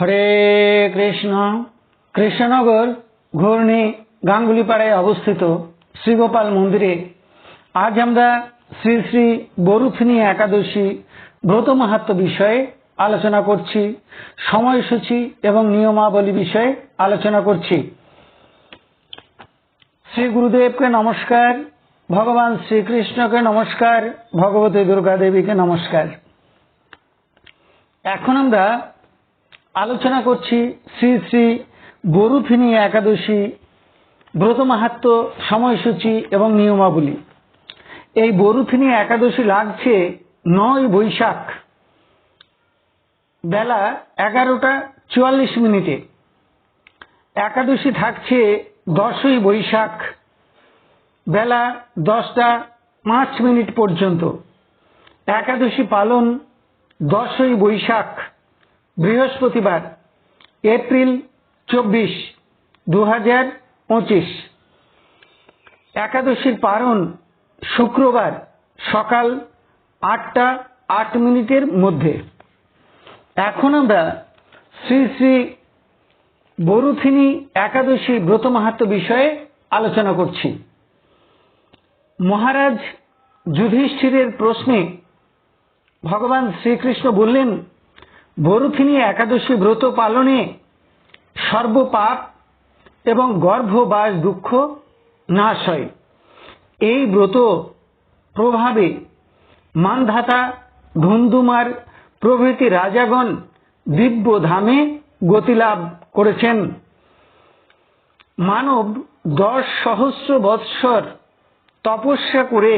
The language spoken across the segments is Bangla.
হরে কৃষ্ণ। কৃষ্ণনগর ঘূর্ণি গাঙ্গুলিপাড়ায় অবস্থিত শ্রীগোপাল মন্দিরে আজ আমরা শ্রী শ্রী বরুথিনী একাদশী ব্রত মাহাত্ম বিষয়ে আলোচনা করছি, সময়সূচি এবং নিয়মাবলী বিষয়ে আলোচনা করছি। শ্রী গুরুদেবকে নমস্কার, ভগবান শ্রীকৃষ্ণকে নমস্কার, ভগবতী দুর্গা দেবীকে নমস্কার। এখন আমরা আলোচনা করছি শ্রী শ্রী বরুথিনী একাদশী, ব্রত মাহাত্ম, সময়সূচি এবং নিয়মাবলী। এই বরুথিনী একাদশী লাগছে নয় বৈশাখ। বেলা এগারোটা চুয়াল্লিশ মিনিটে। একাদশী থাকছে দশই বৈশাখ, বেলা দশটা পাঁচ মিনিট পর্যন্ত। একাদশী পালন দশই বৈশাখ। বৃহস্পতিবার, এপ্রিল চব্বিশ দু হাজার পঁচিশ। একাদশীর পারণ শুক্রবার সকাল আটটা আট মিনিটের মধ্যে। এখন আমরা শ্রী শ্রী বরুথিনী একাদশী ব্রত মাহাত্ম বিষয়ে আলোচনা করছি। মহারাজ যুধিষ্ঠিরের প্রশ্নে ভগবান শ্রীকৃষ্ণ বললেন বরুথিনী একাদশী ব্রত পালনে সর্বপাপ এবং গর্ভবাস দুঃখ নাশ হয়। এই ব্রত প্রভাবে মানধাতা ধুমধুমার প্রভৃতি রাজাগণ দিব্য ধামে গতিলাভ করেছেন। মানব দশ সহস্র বৎসর তপস্যা করে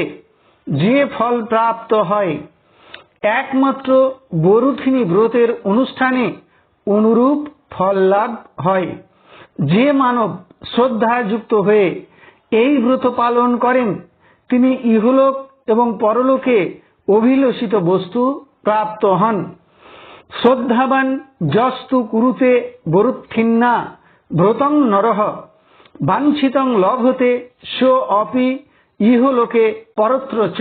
যে ফল প্রাপ্ত হয় একমাত্র বরুথিনী ব্রতের অনুষ্ঠানে অনুরূপ ফল লাভ হয়। যে মানব শ্রদ্ধাযুক্ত হয়ে এই ব্রত পালন করেন, তিনি ইহলোক এবং পরলোকে অভিলষিত বস্তু প্রাপ্ত হন। শ্রদ্ধাবান যস্তু কুরুতে বরুথিন্না ব্রতং নরহ, বাঞ্ছিতং লভতে সো অপি ইহলোকে পরত্র চ।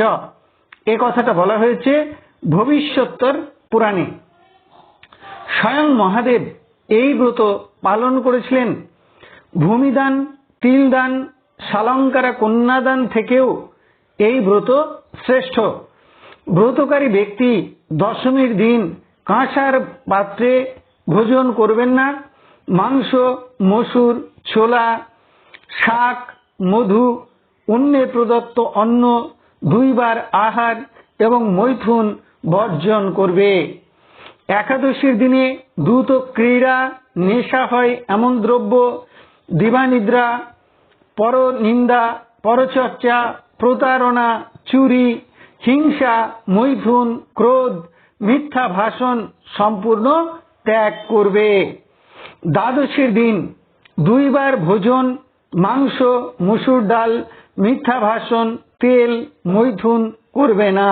এ কথাটা বলা হয়েছে ভবিষ্যত্তর পুরাণে। স্বয়ং মহাদেব এই ব্রত পালন করেছিলেন। ভূমিদান, তিলদান, সালঙ্কারা কন্যাদান থেকেও এই ব্রত শ্রেষ্ঠ। ব্রতকারী ব্যক্তি দশমীর দিন কাঁসার পাত্রে ভোজন করবেন না। মাংস, মসুর, ছোলা, শাক, মধু অন্যে প্রদত্ত অন্ন, দুইবার আহার এবং মৈথুন বর্জন করবে। একাদশীর দিনে দ্রুত ক্রীড়া নেশা হয় এমন দ্রব্য, দিবানিদ্রা, পরনিন্দা, পরচর্চা, প্রতারণা, চুরি, হিংসা, মৈথুন, ক্রোধ, মিথ্যা ভাষণ সম্পূর্ণ ত্যাগ করবে। দ্বাদশীর দিন দুইবার ভোজন, মাংস, মুসুর ডাল, মিথ্যা ভাষণ, তেল, মৈথুন করবে না।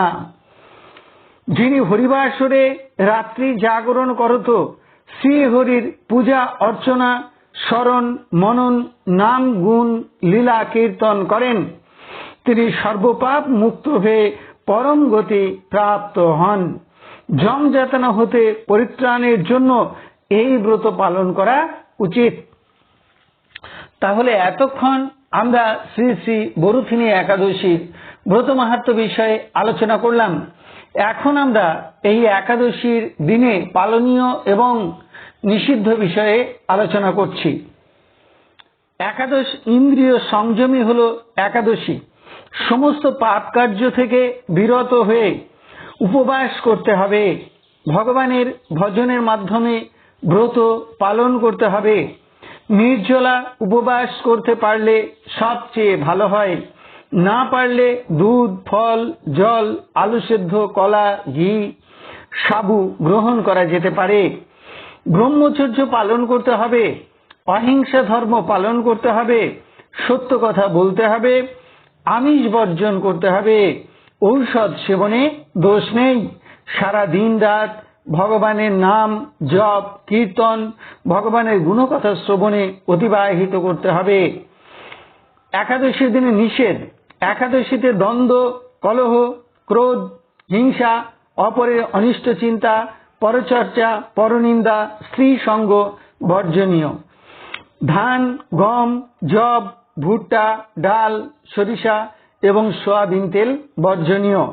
যিনি হরিবাসরে রাত্রি জাগরণ করত শ্রী হরির পূজা, অর্চনা, স্মরণ, মনন, নাম, গুণ, লীলা, কীর্তন করেন। তিনি সর্বপাপ মুক্ত হয়ে পরম গতি প্রাপ্ত হন। জম যাতনা হতে পরিত্রাণের জন্য এই ব্রত পালন করা উচিত। তাহলে এতক্ষণ আমরা শ্রী শ্রী বরুথিনী একাদশীর ব্রত মাহাত্ম বিষয়ে আলোচনা করলাম। এখন আমরা এই একাদশীর দিনে পালনীয় এবং নিষিদ্ধ বিষয়ে আলোচনা করছি। একাদশ ইন্দ্রিয় সংযমী হল একাদশী। সমস্ত পাপ কার্য থেকে বিরত হয়ে উপবাস করতে হবে। ভগবানের ভজনের মাধ্যমে ব্রত পালন করতে হবে। নির্জলা উপবাস করতে পারলে সবচেয়ে ভালো হয়। না পারলে দুধ, ফল, জল, আলু সেদ্ধ, কলা, ঘি, সাবু গ্রহণ করা যেতে পারে। ব্রহ্মচর্য পালন করতে হবে, অহিংসা ধর্ম পালন করতে হবে, সত্য কথা বলতে হবে, আমিষ বর্জন করতে হবে। ঔষধ সেবনে দোষ নেই। সারা দিন রাত ভগবানের নাম জপ, কীর্তন, ভগবানের গুণকথা শ্রবণে অতিবাহিত করতে হবে। একাদশীর দিনে নিষেধ একাদশীতে দ্বন্দ্ব, কলহ, ক্রোধ, হিংসা, অপরের অনিষ্ট চিন্তা, পরচর্চা, পরনিন্দা, স্ত্রী সঙ্গ বর্জনীয়। ধান, গম জব ভুট্টা, ডাল, সরিষা এবং সোয়াবিন তেল বর্জনীয়।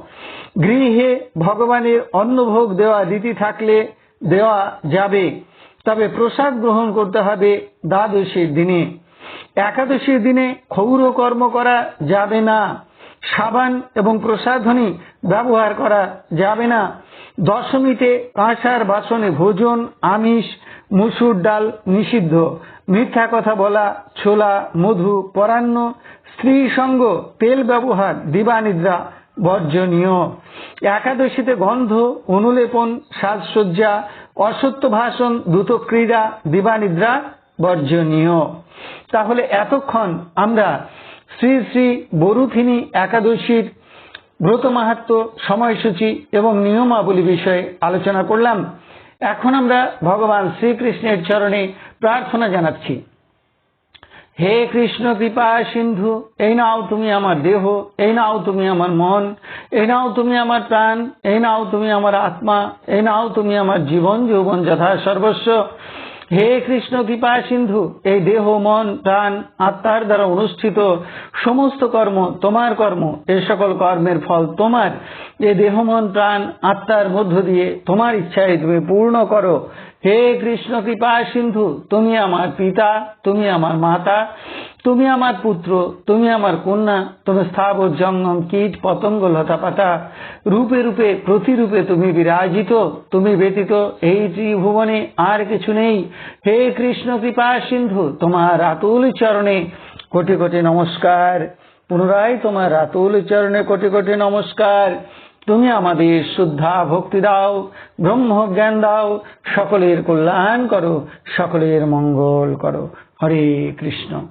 গৃহে ভগবানের অন্নভোগ দেওয়া রীতি থাকলে দেওয়া যাবে, তবে প্রসাদ গ্রহণ করতে হবে দ্বাদশীর দিনে। একাদশীর দিনে ক্ষৌর কর্ম করা যাবে না। সাবান এবং প্রসাধনী ব্যবহার করা যাবে না। দশমীতে কাঁসার বাসনে ভোজন, আমিষ, মুসুর ডাল নিষিদ্ধ। মিথ্যা কথা বলা, ছোলা, মধু, পরান্ন, স্ত্রী সঙ্গ, তেল ব্যবহার, দিবানিদ্রা বর্জনীয়। একাদশীতে গন্ধ, অনুলেপন, সাজসজ্জা অসত্য ভাষণ, দ্রুত ক্রীড়া, দিবানিদ্রা বর্জনীয়। তাহলে এতক্ষণ আমরা শ্রী শ্রী বরুথিনী একাদশীর ব্রত মাহাত্ম, সময়সূচি এবং নিয়মাবলী বিষয়ে আলোচনা করলাম। এখন আমরা ভগবান শ্রীকৃষ্ণের চরণে প্রার্থনা জানাচ্ছি। হে কৃষ্ণ কৃপা সিন্ধু, এই নাও তুমি আমার দেহ, এই নাও তুমি আমার মন, এই নাও তুমি আমার প্রাণ, এই নাও তুমি আমার আত্মা, এই নাও তুমি আমার জীবন, যৌবন যথা সর্বস্ব। হে কৃষ্ণ কৃপা সিন্ধু, এই দেহ, মন, প্রাণ, আত্মার দ্বারা অনুষ্ঠিত সমস্ত কর্ম তোমার কর্ম, এ সকল কর্মের ফল তোমার। এ দেহ, মন, প্রাণ, আত্মার মধ্য দিয়ে তোমার ইচ্ছায় তুমি পূর্ণ করো। হে কৃষ্ণ কৃপা সিন্ধু, তুমি আমার পিতা, তুমি আমার মাতা তুমি আমার পুত্র, তুমি আমার কন্যা তুমি স্থাবর জঙ্গম কীট পতঙ্গ লতা পাতা। রূপে রূপে, প্রতিরূপে তুমি বিরাজিত, তুমি ব্যতীত এই ত্রিভুবনে আর কিছু নেই। হে কৃষ্ণ কৃপা সিন্ধু, তোমার রাতুল চরণে কোটি কোটি নমস্কার। পুনরায় তোমার রাতুল চরণে কোটি কোটি নমস্কার। তুমি আমাদের শুদ্ধা ভক্তি দাও, ব্রহ্ম জ্ঞান দাও, সকলের কল্যাণ করো, সকলের মঙ্গল করো। হরে কৃষ্ণ।